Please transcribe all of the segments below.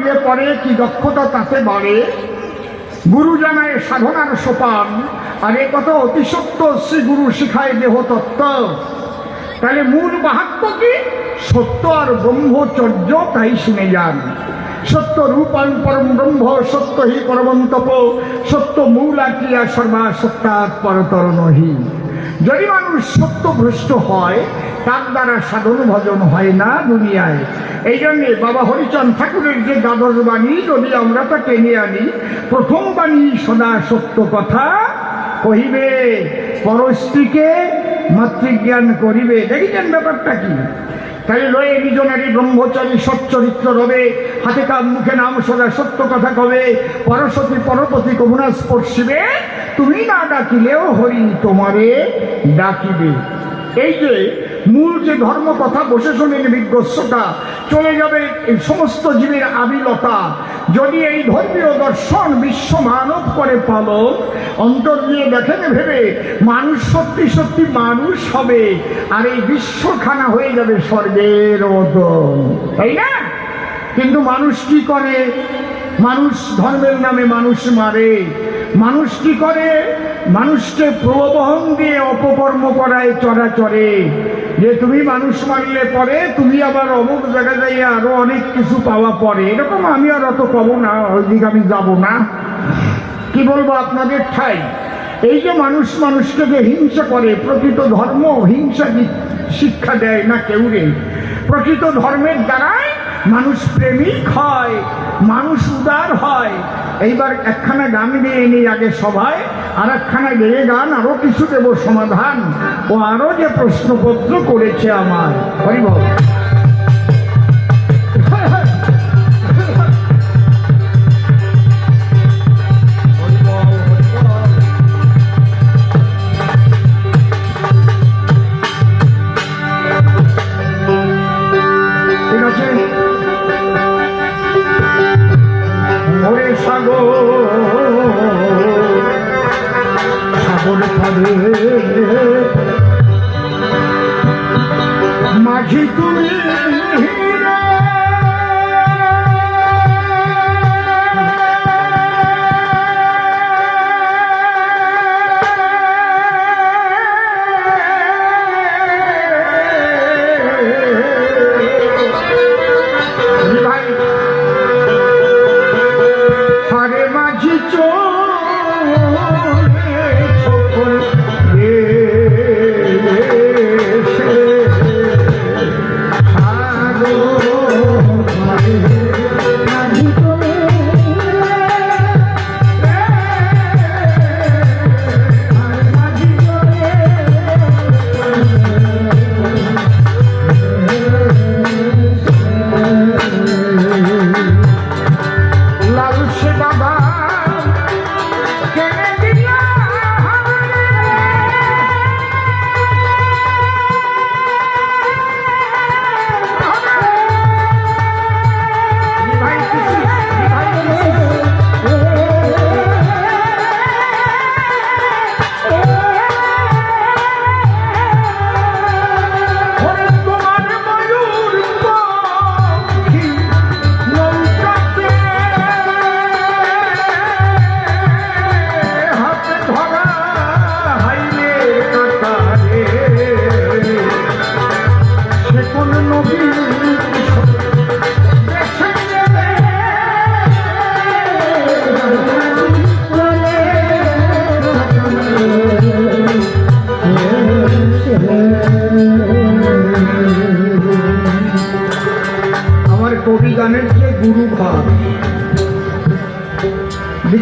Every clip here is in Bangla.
দিলে পরে কি দক্ষতা তাতে বাড়ে? গুরু জানায় সাধনার সোপান, আর এ কথা অতি সত্য, শ্রী গুরু শিখায় দেহ তত্ত্ব। তাহলে মূল মাহাত্ম কি? সত্য আর ব্রহ্মচর্য তাই শুনে যান। সত্য রূপাং পরম ব্রহ্ম, সত্য হি পরমন্তপ, সত্য মূলা ক্রিয়া সর্বা সত্যাৎ পরতর নহি যদি মানুষ সত্যভ্রষ্ট হয়, তার দ্বারা সাধন ভজন হয় না দুনিয়ায়। এই জন্যে বাবা হরিচন্দ ঠাকুরের যে দ্বাদশ বাণী, যদি আমরা তা টেনে আনি, প্রথম বাণী সদা সত্য কথা কহিবে, পরস্ত্রীকে মাতৃজ্ঞান করিবে। দেখেছেন ব্যাপারটা কি? লয়ে বিজনারী ব্রহ্মচারী সচ্চরিত্র রবে। হাতে কাপ মুখে নাম সদা সত্য কথা কবে? পরশতী পরপতি কমুনা স্পর্শিবে। তুমি না ডাকিলেও হরি তোমারে ডাকিবে। এই যে মূল যে ধর্ম কথা বসে শোনেন বিজ্ঞস্যতা। চলে যাবে এই সমস্ত জীবের আবিলতা যদি এই ধর্মীয় দর্শন বিশ্ব মানব করে পালন অন্তর দিয়ে দেখেন ভেবে মানুষ সত্যি সত্যি মানুষ হবে, আর এই বিশ্বখানা হয়ে যাবে স্বর্গের মতন তাই না? কিন্তু মানুষ কি করে? মানুষ ধর্মের নামে মানুষ মারে। মানুষ কি করে? মানুষকে প্রবহন দিয়ে অপকর্ম করায় চরাচরে যে তুমি মানুষ মারলে পরে তুমি আবার অমুক জায়গা যাইয়ে আরও অনেক কিছু পাওয়া পরে। এরকম আমি আর অত পাবো না ওইদিকে আমি যাব না। কি বলব আপনাদের ঠাই? এই যে মানুষ মানুষকে যে হিংসা করে, প্রকৃত ধর্ম হিংসা শিক্ষা দেয় না কেউ প্রকৃত ধর্মের দ্বারাই মানুষ প্রেমিক হয়। মানুষ উদার হয়। এইবার একখানা গান গেয়ে নিই আগে সবাই আর একখানা গেয়ে গান, আরও কিছু দেব সমাধান। ও আরও যে প্রশ্নপত্র করেছে আমার হরিবল। پڙهڻ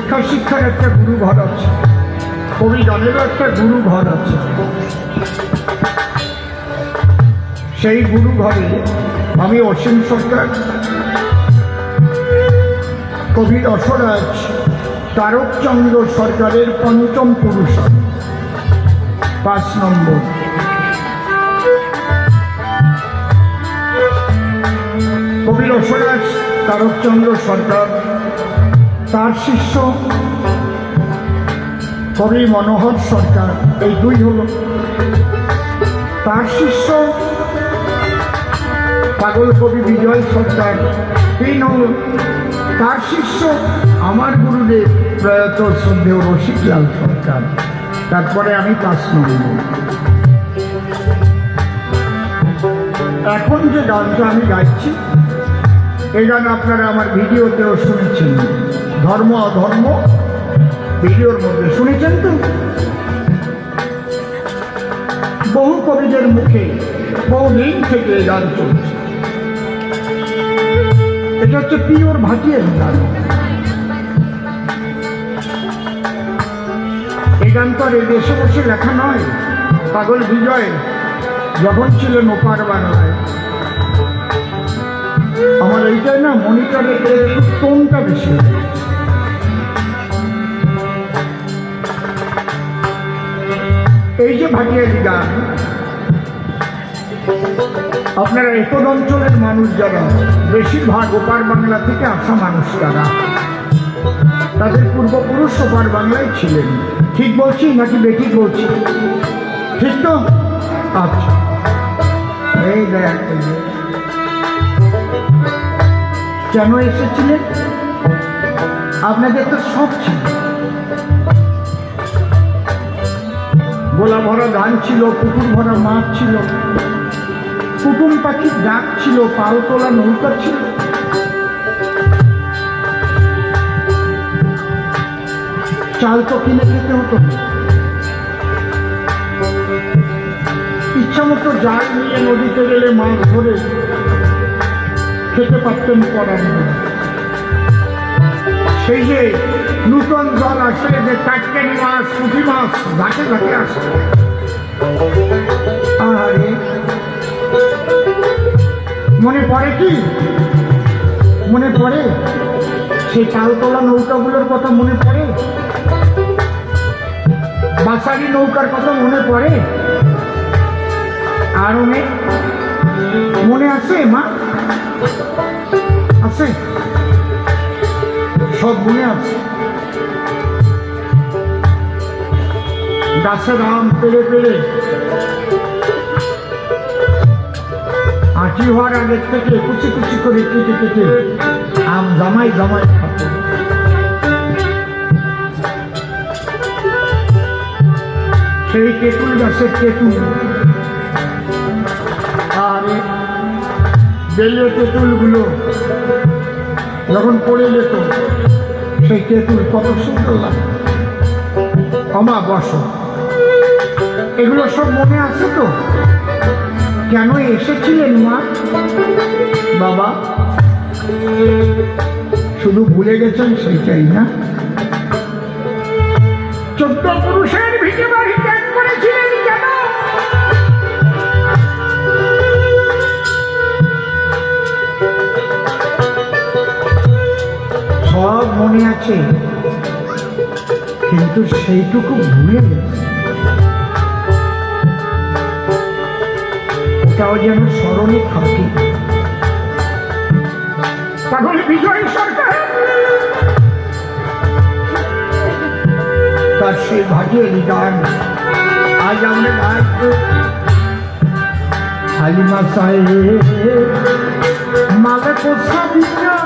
দীক্ষা শিক্ষার একটা গুরু ঘর আছে। কবি গানেরও একটা গুরু ঘর আছে। সেই গুরু ঘরে আমি অসীম সরকার, কবি রসরাজ, তারকচন্দ্র সরকারের পঞ্চম পুরুষ, পাঁচ নম্বর। কবি রসরাজ, তারকচন্দ্র সরকার তার শিষ্য। কবি মনোহর সরকার। এই দুই হল। তার শিষ্য পাগল কবি বিজয় সরকার। তিন তার শিষ্য আমার গুরুদেব প্রয়াত শ্রদ্ধেয় রসিকলাল সরকার। তারপরে আমি পাঁচ নম্বর এখন যে গানটা আমি গাইছি, এই গান আপনারা আমার ভিডিওতেও শুনেছেন। ধর্ম অধর্ম? ভিডিওর মধ্যে শুনেছেন তো? বহু কবিদের মুখে বহুদিন থেকে গান চলছে। এটা হচ্ছে পিওর ভাটিয়ের গান। এই গান তো আর এই দেশে বসে লেখা নয়। পাগল বিজয়, যখন ছিলেন ওপার বাংলায়। আমার এইটাই না মনিটরে একটু টোনটা বেশি। এই যে ভাটিয়ালি গান, আপনারা একদ অঞ্চলের মানুষ যারা, বেশিরভাগ ওপার বাংলা থেকে আসা মানুষ তারা তাদের পূর্বপুরুষ ওপার বাংলায় ছিলেন। ঠিক বলছি নাকি বেঠিক বলছি? ঠিক তো? আচ্ছা। এই কেন এসেছিলেন? আপনাদের তো সব ছিল। গোলা ভরা ধান ছিল, পুকুর ভরা মাছ ছিল, কুটুম পাখির ডাক ছিল পাল তোলা নৌকা ছিল চাল তো কিনে খেতে হতো। ইচ্ছা মতো জাল নিয়ে নদীতে গেলে মাছ ধরে খেতে পারতেন করার। সেই যে নূতন জল আসে যে কাটকেন মাছ পুঁটি মাছ ঘাটে ঘাটে আসে। মনে পড়ে কি? মনে পড়ে? সেই তালতলা নৌকাগুলোর কথা মনে পড়ে? বাসারি নৌকার কথা মনে পড়ে? আর অনেক মনে আছে, মা? আছে? সব মনে আছে। গাছের আম পেলে পেলে। আঁটি হওয়ার আগের থেকে কুচি কুচি করে কেটে কেটে আম জামাই জামাই খাতো সেই তেঁতুল গাছের তেঁতুল আর বেলে তেঁতুলগুলো যখন পড়ে যেত সেই তেঁতুল কত সুন্দর লাগে। আমা বস এগুলো সব মনে আছে তো? কেন এসেছিলেন মা? বাবা, শুধু ভুলে গেছেন সেইটাই না? চোদ্দ পুরুষের ভিটে বাড়ি ত্যাগ করেছিলেন কেন? সব মনে আছে, কিন্তু সেইটুকু ভুলে গেছে। ওটাও যেন স্মরণে থাকে। তাহলে বিজয় সরকার, তার সেই ভাটিয়ে গান আজ আমরা গাইব হালিমা সাহেব, মালিক সাবিনা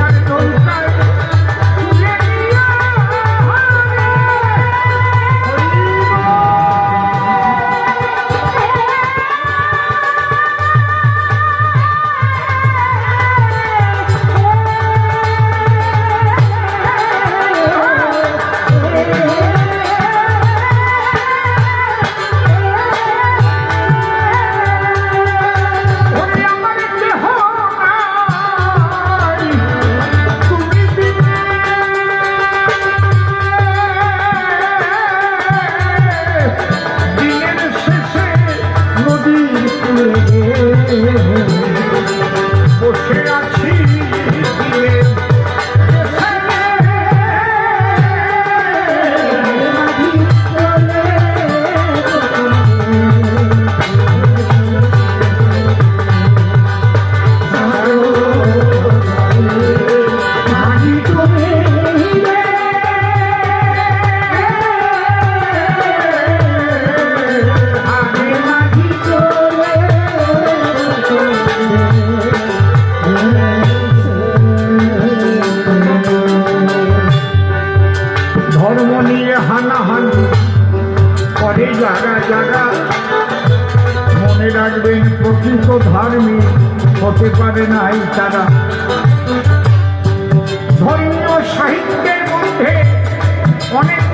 Gracias.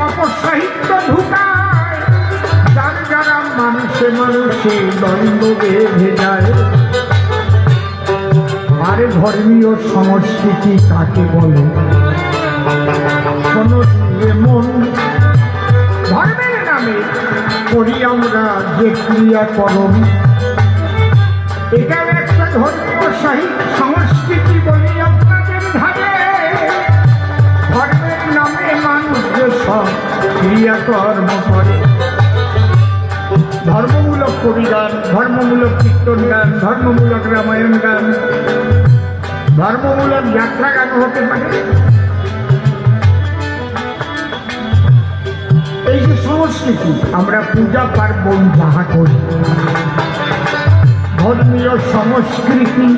অপসাহিত্য ঢুকায়, যার যারা মানুষে মানুষে দ্বন্দ্ব বেঁধে যায় আরে ধর্মীয় সংস্কৃতি কাকে বলে কোন মন। ধর্মের নামে করি আমরা যে ক্রিয়াকরণ এটা একটা ধর্মীয় সাহিত্য সংস্কৃতি। ক্রিয়াকর্ম করে। ধর্মমূলক কবি গান ধর্মমূলক কীর্তন গান, ধর্মমূলক রামায়ণ গান, ধর্মমূলক যাত্রা গান হতে পারে। এই যে সংস্কৃতি, আমরা পূজা পার্বণ যাহা করি, ধর্মীয় সংস্কৃতি,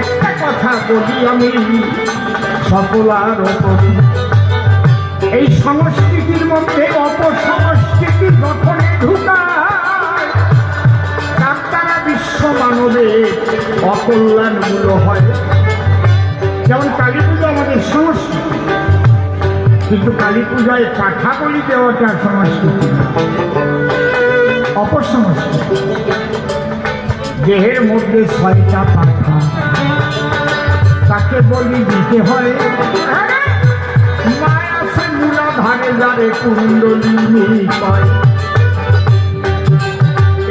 একটা কথা বলি আমি, সকলার এই সংস্কৃতির মধ্যে অপসংস্কৃতি গঠনে ঢুকায়। তার বিশ্ব মানবের অকল্যাণগুলো হয়। যেমন কালী পুজো আমাদের সংস্কৃতি, কিন্তু কালী পূজায় পাঠা বলি দেওয়াটা সংস্কৃতি অপসংস্কৃতি। দেহের মধ্যে ছয়টা পাঠা তাকে বলি দিতে হয়। যারে কুণ্ডলিনী কয়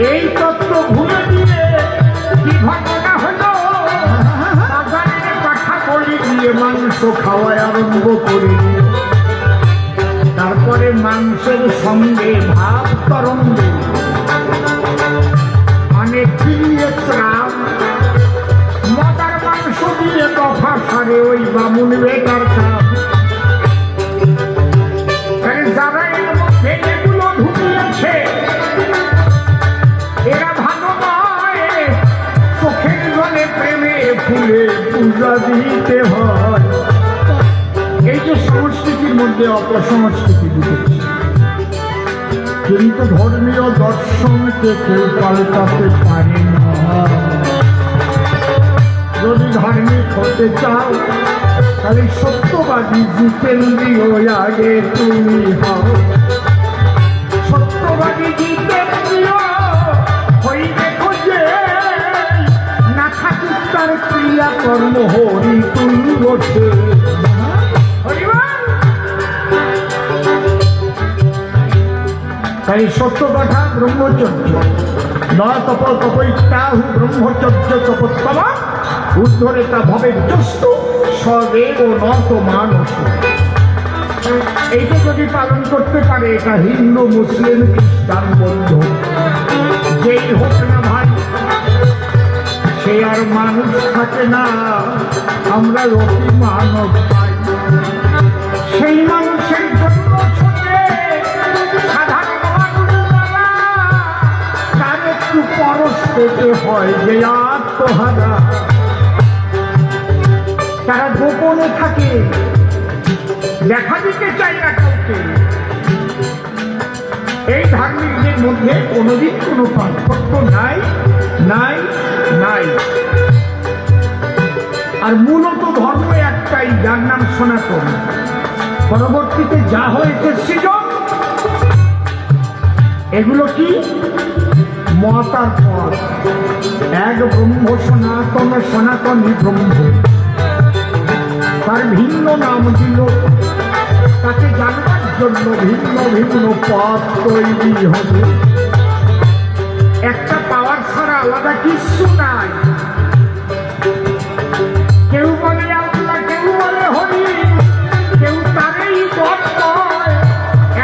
এই তত্ত্ব ভুলে দিয়ে কি ঘটনা হলো? বাজারের পাঠা বলি দিয়ে মাংস খাওয়ায় আরম্ভ করে। তারপরে মাংসের সঙ্গে ভাব তরঙ্গে। মানে কিরিয়ে ত্রাম মদার মাংস দিয়ে দফা সারে ওই বামুন বেটার কাম ফুলে পূজা দিতে হয়। এই যে সংস্কৃতির মধ্যে অপসংস্কৃতি ঢুকেছে। কিন্তু ধর্মীয় দর্শনকে কেউ পাল্টাতে পারে না। যদি ধার্মিক হতে চাও, তাহলে সত্যবাদী জিতেন্দ্রীয় আগে তুমি হও। সত্যবাদী কর্ম হরি হরিবল তাই সত্য কথা ব্রহ্মচর্য ন তপ তপৈত্যাহু ব্রহ্মচর্য তপোত্তম, উদ্ধরেতা ভবে যস্তু সদেব নত মানুষ এইটা যদি পালন করতে পারে এটা হিন্দু, মুসলিম, খ্রিস্টান, বৌদ্ধ, যেই হোক না সে আর মানুষ থাকে না, আমরা অতি মানব পাই। সেই মানুষের জন্য একটু পরশ হয় যে আত্মহারা। তারা গোপনে থাকে দেখা দিতে চায় না কাউকে। এই ধার্মিকদের মধ্যে কোনোদিন কোনো পার্থক্য নাই নাই। নাই। আর মূলত ধর্ম একটাই, যার নাম সনাতন। পরবর্তীতে যা হয়েছে সৃজন, এগুলো কি? মতার পর এক ব্রহ্ম সনাতন, সনাতনী ব্রহ্ম। তার ভিন্ন নাম দিল। তাকে জানবার জন্য ভিন্ন ভিন্ন পথ তৈরি হবে। একটা আলাদা কিছু নাই। কেউ বলে কেউ বলে হরি, কেউ তারই নয়।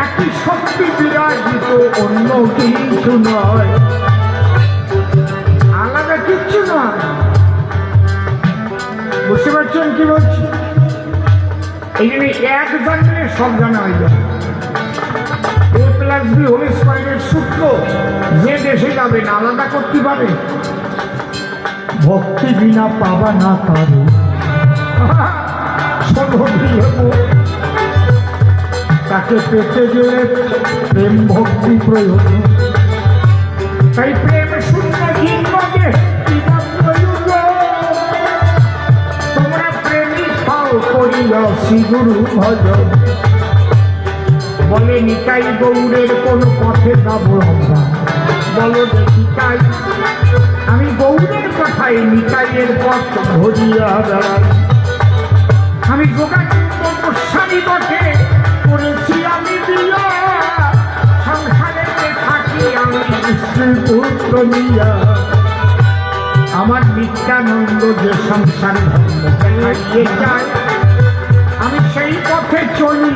একই শক্তি বিরাজিত অন্য কিছু নয়। আলাদা কিচ্ছু নয়। বুঝতে পারছেন কি বলছি? এই জন্য এক জানলে সব জানা হয়ে এ সূত্র। যে দেশে যাবেন আলাদা করতে পারে। ভক্তি বিনা পাবা না পাবে তাকে পেতে গেলে প্রেম ভক্তি প্রয়োজন। তাই প্রেম শুনতে তোমরা প্রেমিক পাও করিল শ্রী গুরু ভজন। বলে নিতাই গৌরের কোন পথে যাব আমরা। বলো দেখি আমি গৌরের কথায় নিতাইয়ের পথ ধরিয়া বেড়াই। আমি গোস্বামী বটে, করেছি আমি সংসারে থাকি আমি পুত্র আমার নিত্যানন্দ যে সংসার আমি সেই পথে চলি।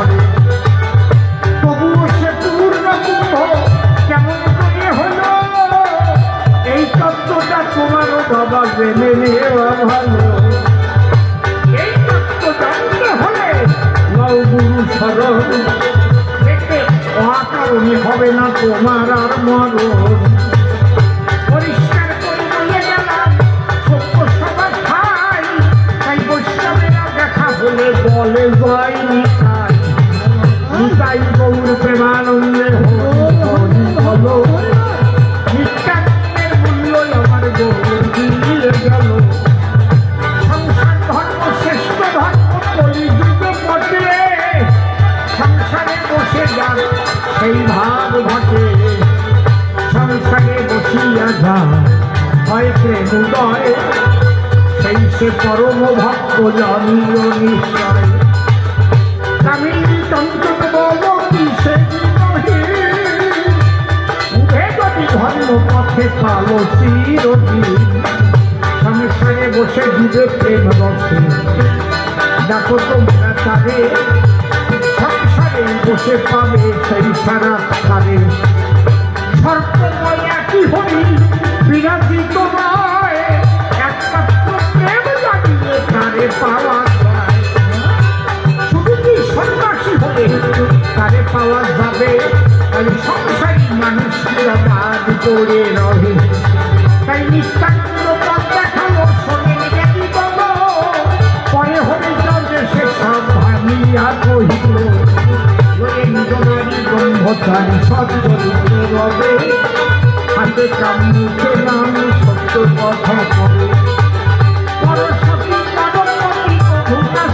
জেনে নেওয়া ভালো এই তত্ত্ব জানতে হলে লও গুরু দেখবে অকারণে হবে না তোমার আর মরণ। পরিষ্কার দেখা হলে বলে যায়নি উদয় সেই সে পরম ভক্ত জানিও নিশ্চয়। কামিনী তন্ত্র বল কি সে উঠে যদি ধর্ম পথে পালো চিরদিন সংসারে বসে দিবে প্রেম বসে দেখো তোমরা তারে। সংসারে বসে পাবে সেই সারা তারে সর্বময় একই হরি। পাওয়া যাবে তাই সংসারী মানুষরা বাদ করে রহে। তাই নিত্যানন্দ পথ দেখাল শোনেন জ্ঞানী বলো পরে হলে যাবে সে সব ভাবিয়া কহিল রবে। সত্য কথা করে কাদম্বরী মধুকা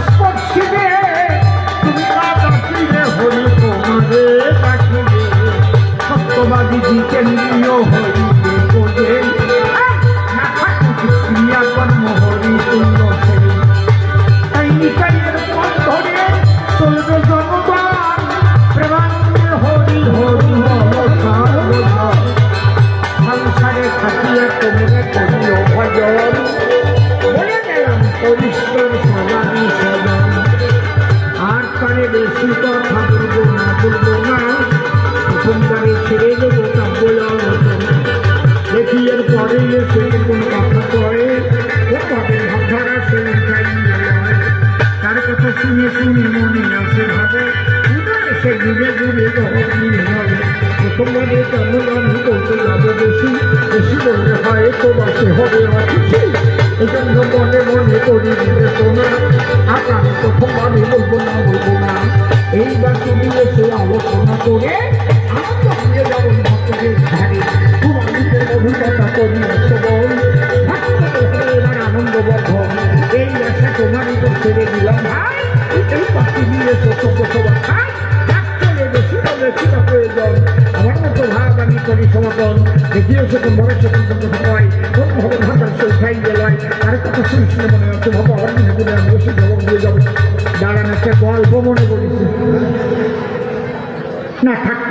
ঘুরে ঘুরে প্রথমবারে কেমন আমি বলতে যাব বেশি বেশি বললে হয় তো বাসে হবে অতিথি এই জন্য মনে মনে করি দিলে শোনা আগামী প্রথমবারে বলব না বলব না এইবার তুমি এসে আলোচনা করে আনন্দ দিয়ে যাব ভক্তদের ধারে আনন্দের অভিজ্ঞতা করি শ্রবণ ভক্তদের হয়ে এবার আনন্দ বর্ধন এই আশা তোমারই তো ছেড়ে দিলাম ভাই। এই পাখি দিয়ে খাই চলে বেশি প্রয়োজন। আমার মতো ভাব আমি করি সমাপন দেখিও সেরকম বড় হয় কোন ভাবে ভাষার সে খাই গেলায় আর কথা শুনে মনে হচ্ছে দিয়ে যাব। দাঁড়ান একটা গল্প মনে করেছি না থাকব